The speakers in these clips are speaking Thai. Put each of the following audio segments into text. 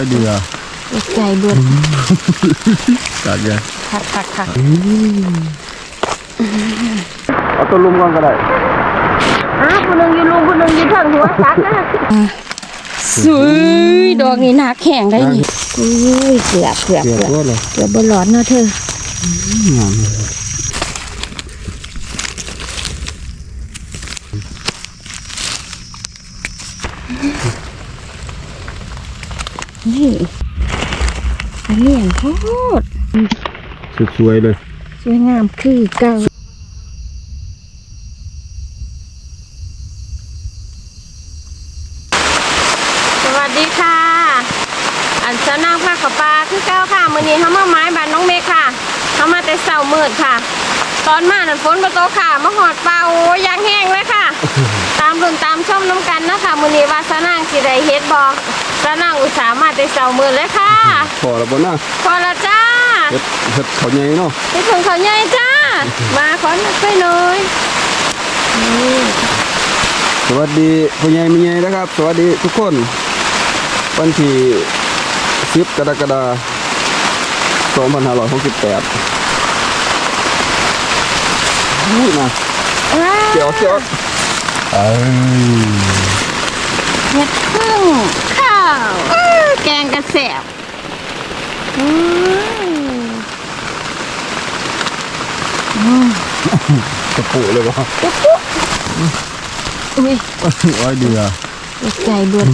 อยเดือใจเบิดจัดเลยคักคักคักเอาตัวลุมก่อนก็ได้อ้าวผู้หนึงอยู่ลุงผู้หนึงอยู่ทางหัวซักนะสวยดอกนี้หนักแข็งได้นี่อุ้ยเกือบเกือบเกือบเกือบตัวเลยเกือบบนหลอนเนาะเธอ งามเลย นี่ อันนี้อย่างโคตรสวยๆเลย สวยงามคือเก่าสวัสดีค่ะ อันเจ้านางภาคขาวปลาคือเก้าค่ะ มื้อนี้เขามาไม้บานน้องเมฆค่ะเขามาแต่เสามืดค่ะ ตอนมานั่นฝนมาโตกค่ะมาหอดเปล่าโอ้ยยางแห้งเลยค่ะ ตามรุ่นตามช่อมน้ำกันนะคะมื้อนี้ว่าสนางสิได้เฮ็ดบ่สนางอุตส่าห์มาแต่เสามืดเลยค่ะพอแล้วบ่น่ะพอละจ้าเฮ็ดเฮ็ดเขาใหญ่เนาะไปถึงเขาใหญ่จ้า มาขอหนักไปหน่อยนี่สวัสดีพ่อใหญ่แม่ใหญ่นะครับ สวัสดีทุกคนวันที่10กรกฎาคม2568 นี่นะว้าวเจียวเจียวเอ้ยเห็ดพึ่งข้าวแกงกระแสบอืมกระปุเลยบ่ปุ๊บปุ๊บอุ้ยร้อยเดือตกใจเบิด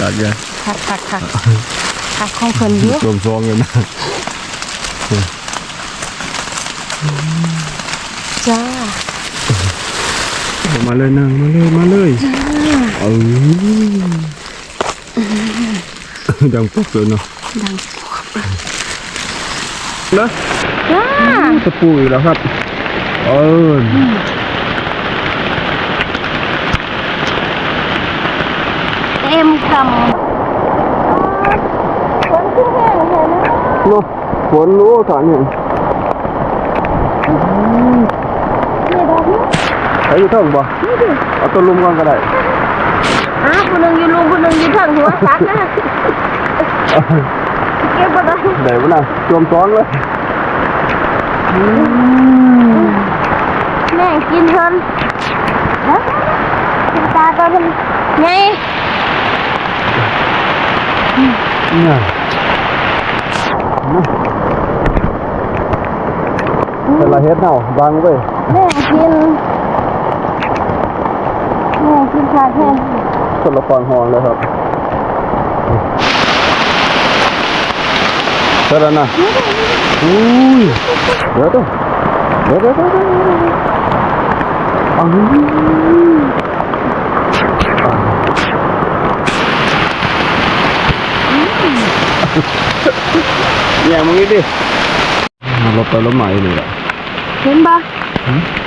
จัดเลยคักคักคักคักของคนเยอะรวมซองเลยนะ จ้ามาเลยนางมาเลยมาเลยเออดังปุ๊บเลยเนาะดังนะจ้าตะปูอีกแล้วครับ เออเต็มคำคนขึ้นแห้งเห็นไหมเนาะฝนรู้สารเนี่ยนี่ดอกนี้ ใช้อยู่เท่าบ่นี่ดิเอาตัวลุมก่อนก็ได้อ้าวผู้หนึงอยู่ลุงผู้หนึงอยู่ทางหัวซักนะ แม่ขึ้นตาตัวเพิ่นไงเนี่ยแต่ละเฮ็ดเนาะวางไว้แม่งกินแม่งกินขาแห้งคนละฟังหองเลยครับเท่านั้นนะอุ้ยเดี๋ยวตัวเดี๋ยวเดี๋ยวเดี๋ยวเดี๋ยวเอาเนี่ยมึงนี่ดิมาลบไปลบใหม่เลยอะเห็นบ่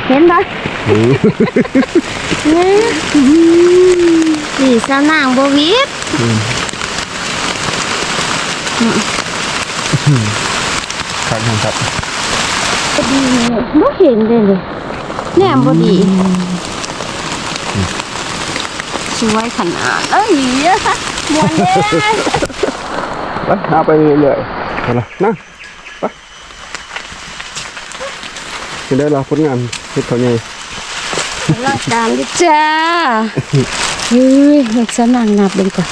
เห็นบ่โอ้เนี่ยนี่สาวนางบ่วิดครับครับดีเนี่ยบ่เห็นเลยเลยแนมบ่ดีสวยขนาดเอ้ยมวนเด้ไปหาไปเรื่อยๆไปละนะไป เห็นได้ละผลงานเฮ็ดเขาใหญ่รักการดิจ้าเฮ้ยเด็กสาวนางนับเบิ่งก่อน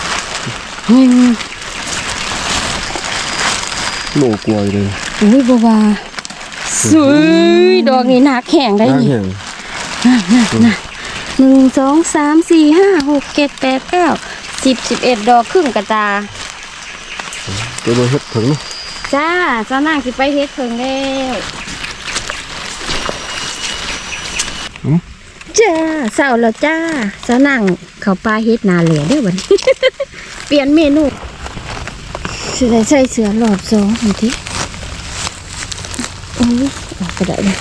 เฮ้ยโลกลัวเลยอุ้ยบัวสวยดอกนี้หนักแข็งได้น้านี่แห้งหนึ่งสองสามสี่ห้าหกเจ็ดแปดเก้าสิบสิบเอ็ดดอกครึ่งกระตาตัวเบอร์เฮ็ดถึงเนาะจ้าเจ้านางสิไปเฮ็ดเพิ่งแล้ว จ้าเสาร์แล้วจ้าเจ้านางเขาปลาเฮ็ดนาเหลือเด้อวันเปลี่ยนเมนูสิได้ใส่เสือหลอบสองทันทีโอ้ยออกก็ได้เลย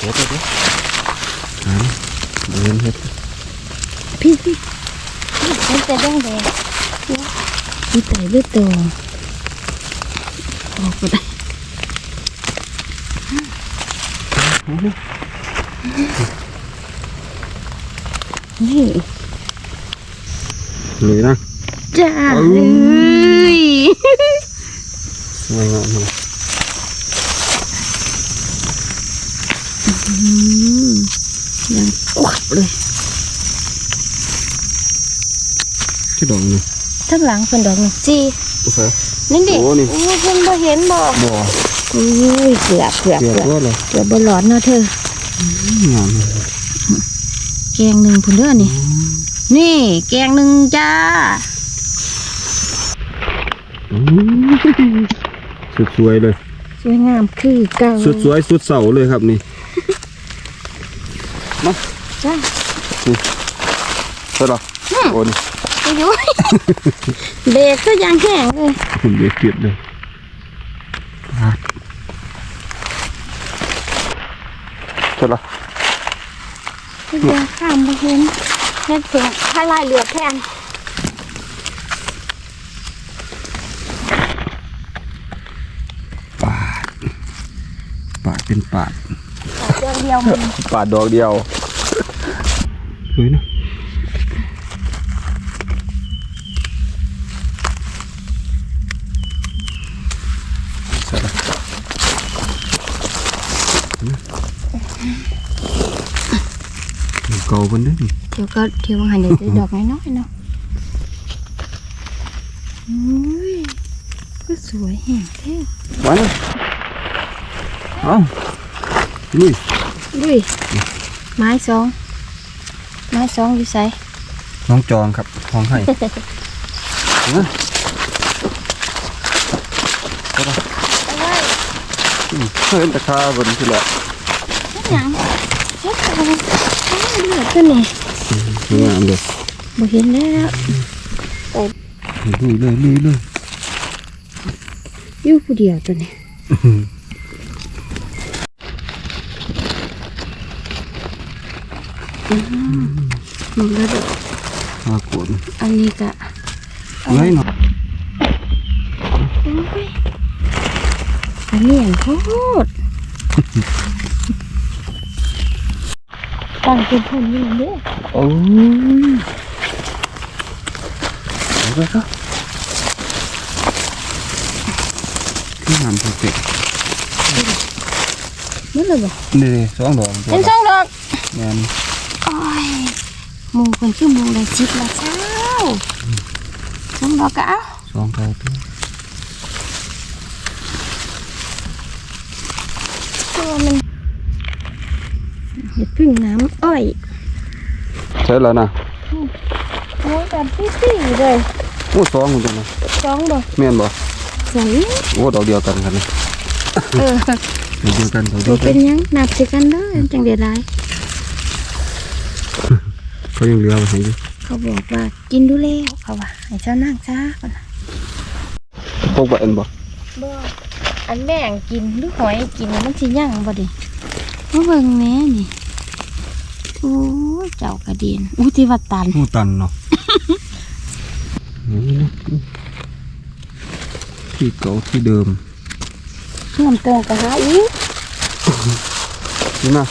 เฮ็ดเฮ็ดเฮ็ดอ่าเดินเฮ็ดพี่พี่มันจะแดงแดงนี่ไต่เลือดตัวออกก็ได้ นี่นี่นะจ้าเอ้เอ้ยยสวยงามเลยยังกวักเลยที่ดอกนี่ทั้งหลังเป็นดอกหนึ่งจีโอเคนี่ดิโอ้นี่โอ้เพิ่นบ่เห็นบ่บ่อุ้ ยเกือบเกือบเกลือเกือบตัวเลยเกือบบ่หลอนเนาะเธองามเลยแกงหนึ่งพุ่นเด้อนี่ นี่ แกงหนึ่งจ้าอืมสุดสวยเลยสวยงามคือเก่าสุดสวยสุดเสาเลยครับนี่มาจ้าใช่หรอโอ้นี่อายุเบรกก็ยังแห้งเลยผมเบียดเกลียดเลยอะ ใช่หรอเรือข้ามบ่เห็นเฮ็ดเพิ่งถ้าลายเรือแทนปาดปาดเป็นปาดเรื่องเดียวมัน ปาดดอกเดียวสวยนะใช่หรอ เก่าเพิ่นเด้อนี่เดี๋ยวก็เที่ยวหันเดี๋ยวซื้อดอกน้อยๆเนาะอุ้ยก็สวยแห้งแท้ไว้เลยเอาลุยดุยไม้สองไม้สองอยู่ไสน้องจองครับห้องให้นะอืมเห็นราคาบนที่แหละเฮ็ดหยังเฮ็ดอะไร เลือดตัวนี้งามเลยบ่เห็นแล้วลุยเลยลุยเลยอยู่ผู้เดียวตัวนี้หมดแล้วเด้อมากวนอันนี้ก็เฮ้ยเนาะโอ้ยอันนี้อย่างโคตร ตั้งเป็นคนนี่เด้อโอ้ยเอาไปครับที่งานเพอร์เฟกต์มันเลยบ่ นี่สองดอกตัว เป็นสองดอกงานโอ้ยหมูคนคือหมูได้จิบละเช้าสองดอกก็เอาสองเท่าตัวตัวมันเห็ดพึ่งน้ำอ้อย ใช่แล้วนะโอ้ยแบบปี้ๆเลยโอ้สองคนตัวนะสองดอกแม่นบ่ใส่โอ้ดอกเดียวกันกันนะเออดอกเดียวกันดอกเดีตัยววกัเป็นนหยังหนักสิกันเด้อจังเดียดายเขายังเหลือไว้ให้อยู่เขาบอกว่ากินดูแล้วเขาว่าให้เจ้านั่งซะก่อนนะพกบ่เอ็นบ่บ่อันแม่งกินหรือหอยกินมันสิยั่งบ่ดิมาเบิ่งแหน่นี่ โอ้ยเจ้ากระเด็นอุ้ยที่ว่าตันหูตันเนาะนี่นะที่เก่าที่เดิมน้ำเติมกระหาอีกนี่นะ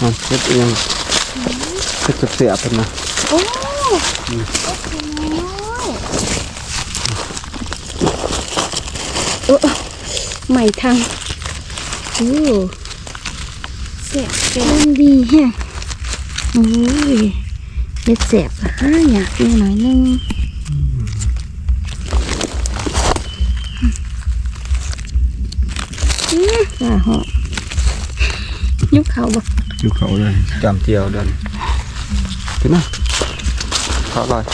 มันเฮ็ดเองเฮ็ดเสียบๆเป็นนะโอ้ยโอ้ใหม่ทางโอ้เสียบเป็นดีแฮะ โอ้ยเฮ็ดเสียบกะหาอยากนิดหน่อยนึงอืออ่าหอยุบเขาบ่อยู่เขาเลยจำเจียวเดินเป็นนะขาลอย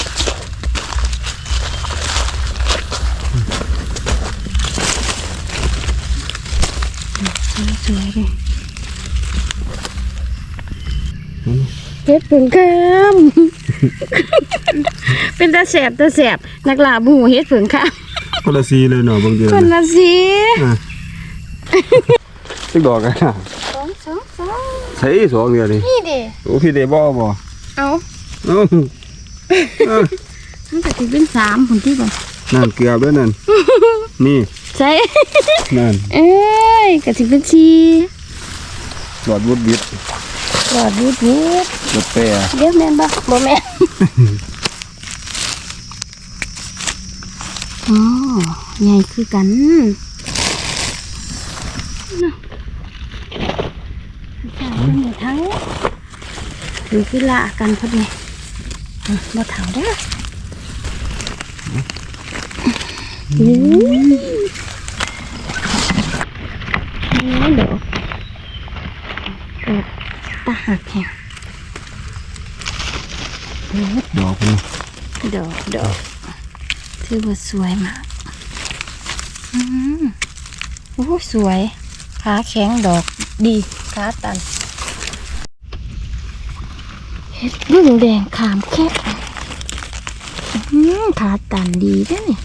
สวยเลย เพชรผึ่งคามเป็นตาแสบตาแสบนักลาบูเฮ็ดผึ่งคามคนละสีเลยเนาะบางเดือนคนละสีตึกดอกกันนะสองสองสองใส่สองเดือนนี่นี่ดิโอ้พี่เดบ่บ่เอาเอ้าเอ้าทั้งแต่ที่เป็นสามคนที่บ่นั่นเกือบแล้วนั่นนี่ใช่นั่นเอ้ยกะสิเป็นสีหลอดวุดวิดหลอดบูดบูด รถแปรเดี๋ยวแม่นบ่บ่แม่นอ๋อใหญ่คือกันน่ะจ้าเป็นหมูทั้งถือกีฬากันพอดีอะบ่เถาเด้ออุ้ยนี่ดอกดอกตาหักแข็ง ดอกนี่ดอกดอกถือว่าสวยมากอืมโอ้สวยขาแข็งดอกดีขาตันเห็ดรุ่งแดงขามแค่อืมขาตันดีเด้วยนี่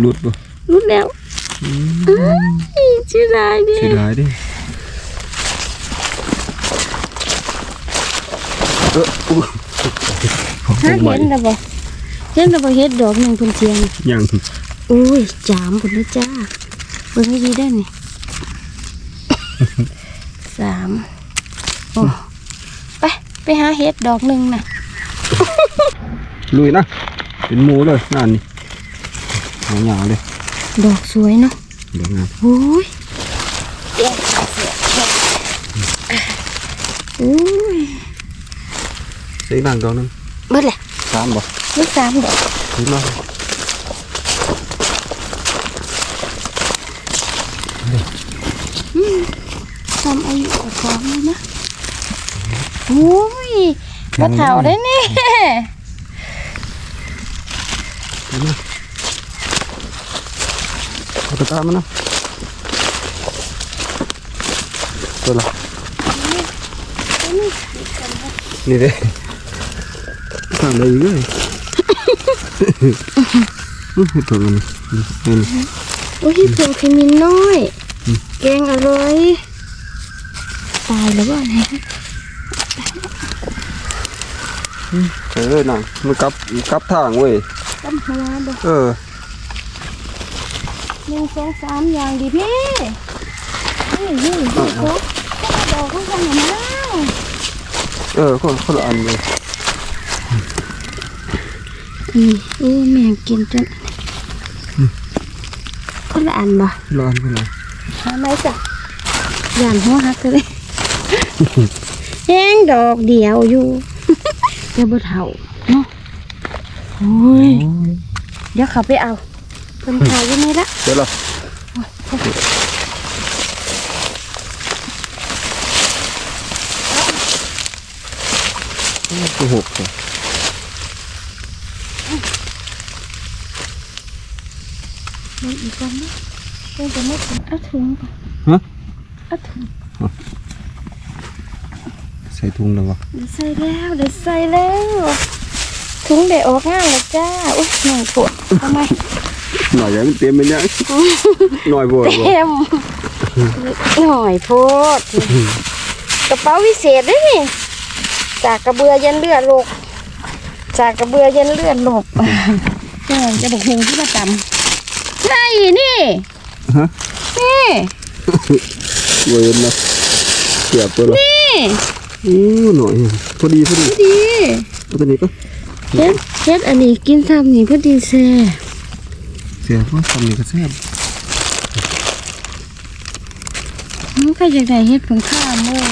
หลุดบ่รู้แล้วอ้ายชื่ออะไรเนี่เสียยดาย เด้เอออู้ของถ้าใหม่เห็นแล้วบ่เห็นแล้วบ่เห็ดดอกหนึ่งเพิ่นเทียงยังอุ้ยจามพุ่นนะจ้าเบิ่งให้ดีได้อนี่สามโอ้ไปไปหาเห็ดดอกหนึ่งน่ะลุยนะเป็นหมูเลยงานนี่ยาวๆเลยดอกสวยเนาะเดี๋ยวงานโอ้ยเตี้ยขาเสียแค่โอ้ย ใส่บางดอกหนึงเบิดแหละสามบ่ลูกสามดอกถึงเนาะทำอายุกับของเลยนะโอ้ยมาเถาได้นี่เห็นไหมเอาตะกร้ามานะตัวละนี่เด้ทางได้อีกเลยอื้อเห็ดตัวมันนี่นี่โอ้ยเผือกขมินน้อย แกงอร่อย ตายแล้วบ่เนี่ยเออนังมันกลับกลับทางเว้ยตำหัวบ่เออหนึ่งสองสามอย่างดีพี่นี่นี่นี่ครบดอกข้างกันนะเออคนคนละอันเลย นี่โอ้แม่งกินจนคนละอันบ่ร้อนไปเลยหาไหมจ้ะย่านหัวหักเลยแห้งดอกเดียวอยู่ เดี๋ยวบ่เท่าเนาะโอ้ยเดี๋ยวเขาไปเอาเพิ่นขายอยู่นี่ละเดี๋ยวเราตัวหกเลย มันอีกกันนะเพิ่นจะไม่ถึงเอาถุงก่อนฮะเอาถุงใส่ถุงแล้ววะเดี๋ยวใส่แล้วเดี๋ยวใส่แล้วถุงได้ออกงานแล้วจ้าอุ้ยหน่อยปวดทำไมหน่อยยังเต็มไปเนี่ยหน่อยบ่บ่เต็มหน่อยโพดกระเป๋าวิเศษด้วยนี่จากกระเบือยันเลือดโลกจากกระเบือยันเลือดโลกเออจะบอกเพลงที่ประจำ ใช่นี่ ฮะนี่ เว้ยนะเสียบตัวละนี่อู้หน่อยพอดีพอดีดีเอาตัวนี้ก็เฮ็ดเฮ็ดอันนี้กินทำนี่พอดีแซ่เสียบเพราะทำนี่ก็แซ่บมันก็อยากได้เฮ็ดผงข้ามเลย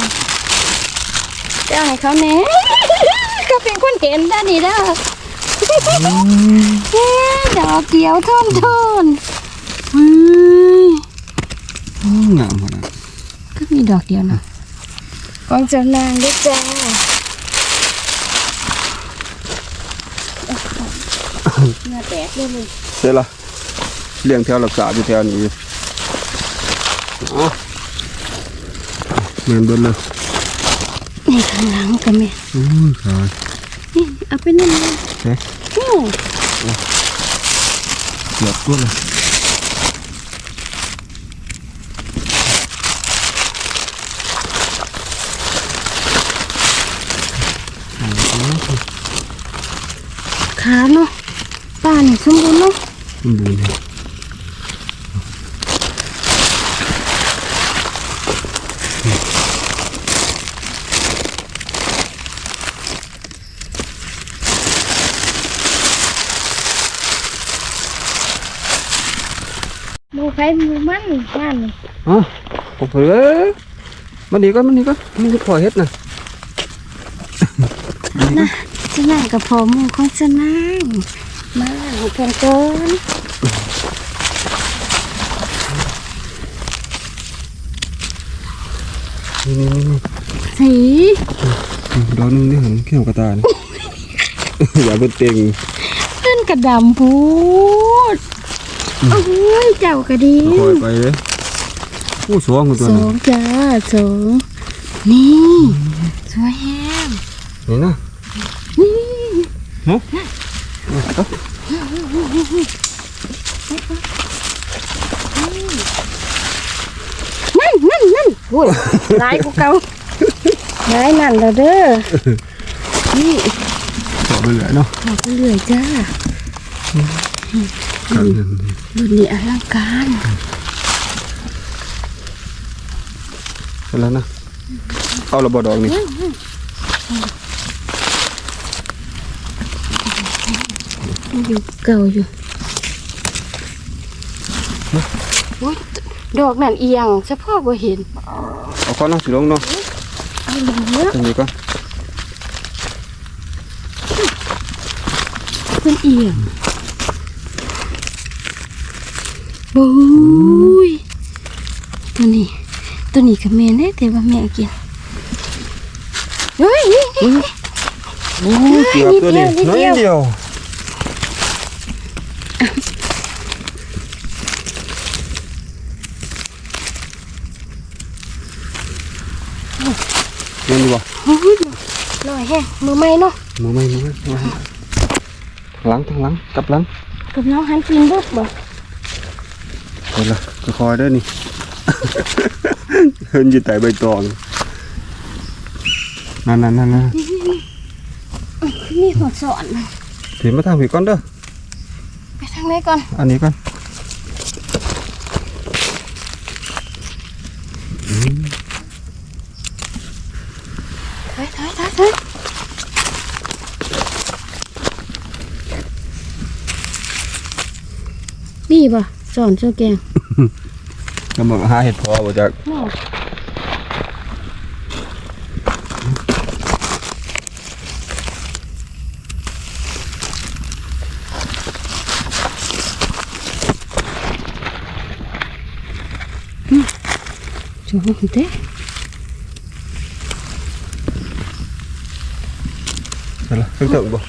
จะให้เขาแหน่ก็เป็นคนเก่งด้านนี้เด้อเฮ้ ดอกเกี่ยวทนทนเฮ้ยอู้งามขนาดก็มีดอกเดียวนะกองเจ้านางด้วยจ้าเนื้อแตกเลยมึงเสร็จละเลี้ยงแถวรักษาอยู่แถวนี้อยู่อ๋อเหมือนเดิมเลยนี่ข้างหลังกันแม่อู้ขานี่เอาไปนั่นเลย เอ๊ะนี่เสียบตัวเลยขาเนาะป้านี่สมบูรณ์เนาะมันบูนไฟ หมูมันมันอ๋อโอ้โหเอ้ยมันดีก่อนมันดีก่อนมันจะพอเฮ็ดนะนะจะนั่งกับพอหมูของจะนั่งมาให้เพื่อนก่อนนี่นี่นี่นี่สีดอกหนึงนี่เห็นแค่หัวกระตานี่อย่าเป็นเต็งเพื่อนกระดำพูด โอ้ยเจ้ากระดีคอยไปเลยผู้สวงคนตัวสอนึงงจ้าสองนี่สวยแฮมนี่นะนี่เนาะนั่นนั่นนั่นโอ้ยร้ายกูเก่าร้ายนั่นแล้วเด้อนี่ต่อไปเลยเนาะ ขอบเรื่อยจ้า กันรุ่นนี้อลังการเสร็จแล้วนะ เอาระเบดดอกนี่อยู่เก่าอยู่โอ้ยดอกนั่นเอียงเฉพาะบ่เห็น เอาข้อน้องสิลงเนาะเอาลงเนื้อตรงนี้ก็เพิ่นเอียง บุ้ยตัวนี้ ตัวนี้ก็แม่นได้แต่ว่าแม่กินเฮ้ยนี่นี่นี่ โอ้เกือบตัวนี้นิดน้อยเดียว เดียวเงินดีบ่โอ้ยลอยแห้งมือไม่เนาะมือไม่มือไม่มือไม่หลังทางหลังกลับหลัง กับน้องหันกินบุกบ่ เห็นละคอยเด้นี่เฮินอยู่แต่ใบตองนั่นนั่นนั่นนั่นมีหัวสอนถือมาทางผีก่อนเด้อไปทางไหนก่อน อันนี้ก่อนถอยถอยถอยถอยนี่บ่ สอนเจ้าแกงกำลังหาเห็ดพอบ่จากเนาะอืมจงเด้เห็นละเพิ่งถึงบ่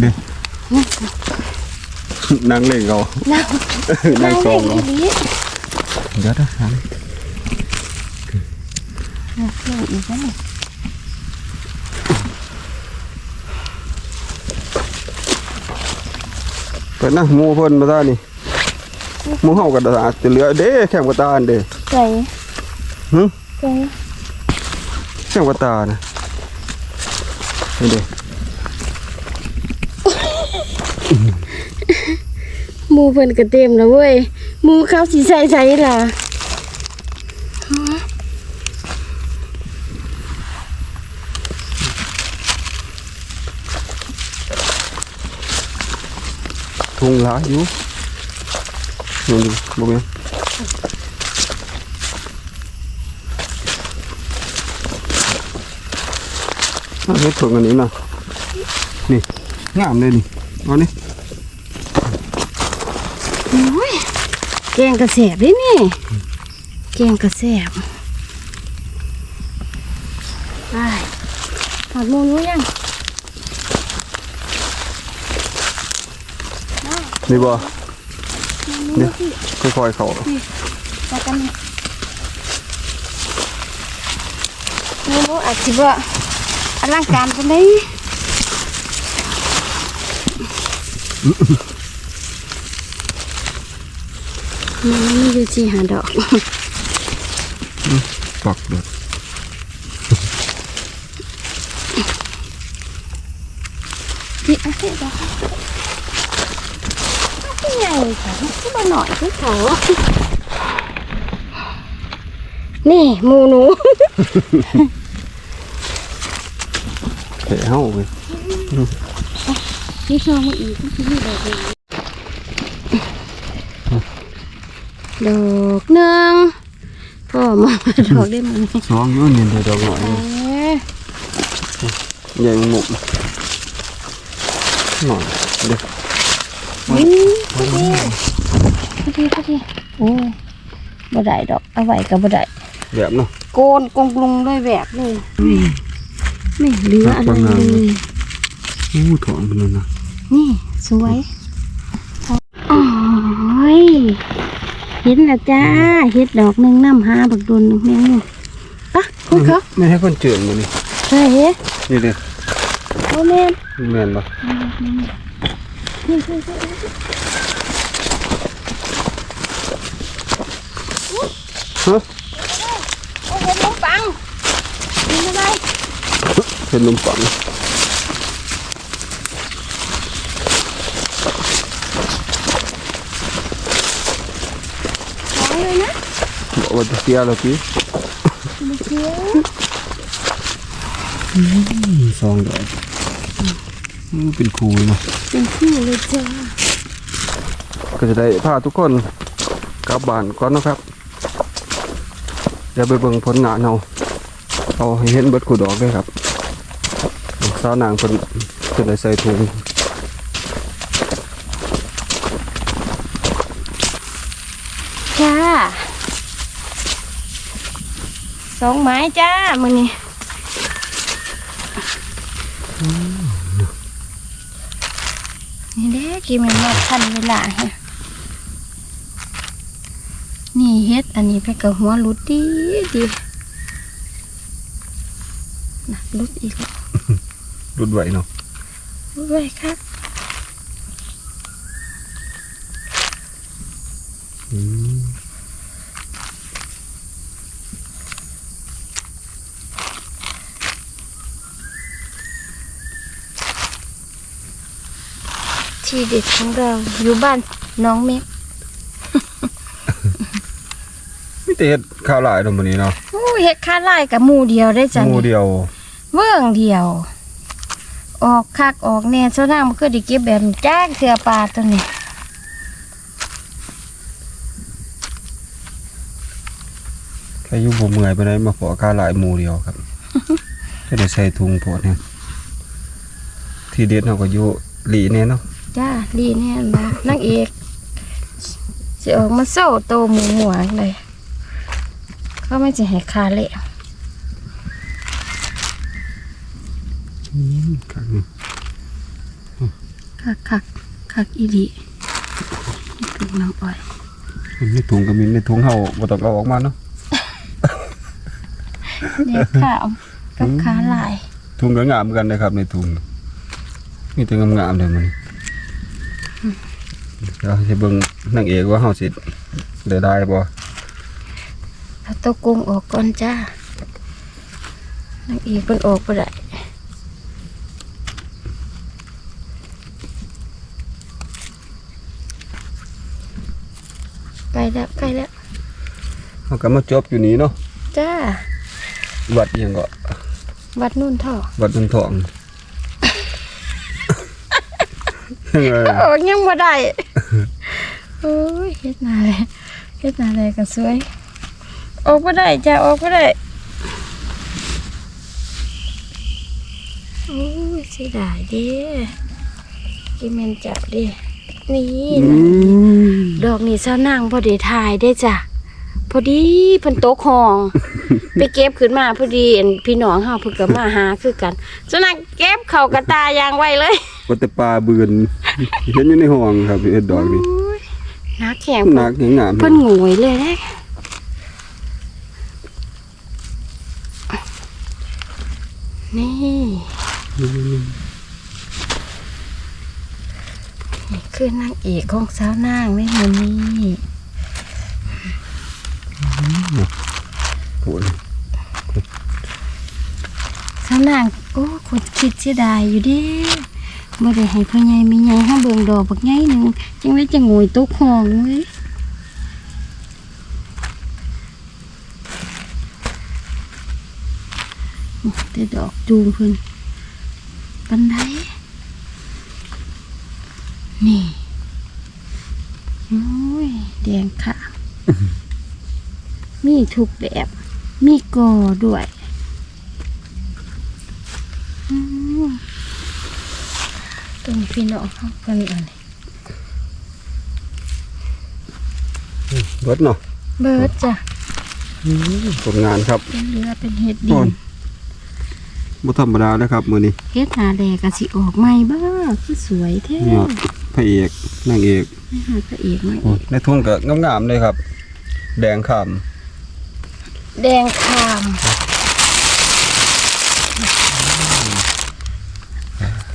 เด้ นั่งเล่นเอานั่งนั่งซองเลเอายดีเดี๋ยวนะหันนั่งเล่นอีกแล้วนี่เปิดนะหมูเพิ่นมาตานี่หมูเฮาก็อาจจะเหลือเด้แค มกระตาอันเด้ใจหึใจแคมกระตานะนี่เด้หมูเพิ่นก็เต็มแล้วเว้ยหมูเขาสิใส่ใส่ล่ะทุงหลายอยู่นี่นี่บ่แม่นอะเฮ็ดถุงอันนี้นะนี่งามเลยนี่เอานี่ โอ้ย แกงกระแสบเด้นี่ แกงกระแสบไปหอดหมูนู้ยังนี่บ่หมูนู้ที่ค่อยๆเข้าจักกันหมูนู้อาจสิบ่อลังการปานใด มันมีอยู่ที่หาดอกปักเด้อนี่เอาสิดอกเอาสิใหญ่ค่ะที่มาหน่อยที่เขานี่หมูหนูะเฮาเว้ยนี่ชอบมาอีกที่นี่ดอกนึ ดอกหนึ่งพ่อมาดอกได้มั้ยสองอยู่นี่เดี๋ยวดอกหน่อยเอนี่อใหญ่หมุกหน่อยเด็กนี่พอดีพอดีพอดีโอ้ยบ่ได้ดอกเอาไว้ก็บ่ได้แบบเนาะโกนกงลุงด้วยแบบเลยไม่เหลืออะไรเลยอู้ถอนมันนั่นนะนี่สวยโอ้ย เห็นแล้วจ้าเห็ดดอกหนึ่งน้ำหาบักโดนหนึ่งแมงมุมปะคุณเขาไม่ให้คนเจือนมานี่ใช่เฮ้นี่เด้อโอ้แม่นแม่นปะนี่คือคือฮะโอ้เห็ดนมปังกินอะไรเป็นนมปังของเลยนะ บอก ว่าจะเสียแล้วพี่ไม่เชื่อสองดอกอู้เป็นครูเนาะเป็นคู่เลยจ้าก็จะได้พาทุกคนกลับบ้านก่อนเนาะครับเดี๋ยวไปเบิ่งผลงานเอาเอาให้เห็นเบิดคู่ดอกเลยครับสาวนางเพิ่นเพิ่นได้ใส่ถุง จ้า สองไม้จ้ามือนี้นี่เด้กี่มันมาทันเวลาฮะนี่เฮ็ดอันนี้ไปกับหัวหลุดดีดีนะหลุดอีกแล้วรุดไหวเนาะหลุดไว้ครับอืม ที่เด็ดของเรา อยู่บ้านน้องเมฆมีแต่เฮ็ดข้าวหลายเนาะมื้อนี้เนาะโอ้ยเฮ็ดค่าไล่กับหมูเดียวได้จ้ะหมู่นี่เดียวเบื้องเดียว ออกคักออกแน่เจ้านางมันก็ได้เก็บแบบนี้จ้างเสือปลาตัวนี้แค่อยู่บ่เมื่อยไปได้มาขอข้าวหลายหมู่เดียวครับ ก็ได้ใส่ถุงโพดเนี่ยที่เด็ดเฮาก็อยู่หลีเนี่ยเนาะ จ้าลีแน่นะนางเอกสิออกมาโซ่โตหมูหัวเลยเขาไม่จะให้คาเละครับนี่คักคักคักอีหลีนี่คือน้องอ้อยในถุงก็มีในถุงเฮาบ่ต้องเอาออกมาเนาะเด็กขาวกับขาลาย ถุงก็งามเหมือนกันนะครับในถุงมีแต่งามๆเลยมัน เดี๋ยวสิเบิ่งนางเอกว่าเฮาสิได้ได้บ่เอาตัวกุ้งออกก่อนจ้านางเอกมันออกไปได้ใกล้แล้วใกล้แล้วเฮาก็มาจบอยู่นี้เนาะจ้าวัดอิหยังก็วัดนุ่นท่อวัดนันทอง ยังไงออกยังบ่ได้โอ้ยเฮ็ดหนาเลยเฮ็ดหนาเลยก็สวย ออกบ่ได้จ้าออกบ่ได้โอ้ยเสียดายเด้กิแม่นจับเด้นี่อืนะ Mm. มดอกนี่เจ้านางพอดีถ่ายได้จ้ะพอดีเพิ่นตกห้อง ไปเก็บขึ้นมาพอดีอันพี่น้องเฮาเพิ่นก็มาหาคือกันเจ้านางเก็บเข้ากระตายางไว้เลย ว่าแต่ปลาเบือนเห็นอยู่ในห้องครับเอ็ดดอกนี่โอ้ยนักแข่งหนักยังงามเพิ่นงวยเลยเด้นี่นี่คือนางเอกของสาวนางในมื้อนี้โอ้ยสาวนางโอ้คนคิดเสียดายอยู่เดิ บ่ได้ให้พ่อใหญ่แม่ใหญ่ห้าเบิ่งดอกบักใหญ่หนึงจังไดจะงวยตกห้องเว้ยแต่ดอกจูงเพิ่นปันไดนี่โอ้ยแดงค่ะ มีทุกแบบ มีกอด้วยอืม ตรงพี่น้องเขากันอะไรเบิดเนาะเบิร์ดจ้ะผลงานครับเป็นเรือเป็นเห็ดดินบ่ธรรมดานะครับมือนี้เฮ็ดหาแดกกะสิออกใหม่บ้าคือสวยแท้พระเอกนางเอกหาพระเอกมาโอ้อีกในทุ่งก็งามๆเลยครับ แดงขามแดงคาม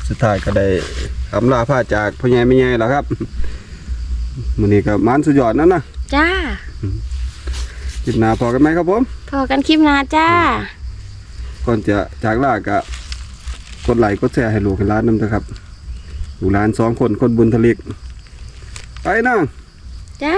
สุดท้ายก็ได้อำลาพาจากพ่อใหญ่แม่ใหญ่แล้วครับมื้อนี้ก็มานสุดยอดนั่นนะจ้าคลิปหน้าพอกันไหมครับผมพอกันคลิปหน้าจ้า ก่อนจะจากลาก็กดไลค์กดแชร์ให้ลูกให้หล้านนำนะครับลูกหลานสองคนคนบุญทลิกไปนะจ้า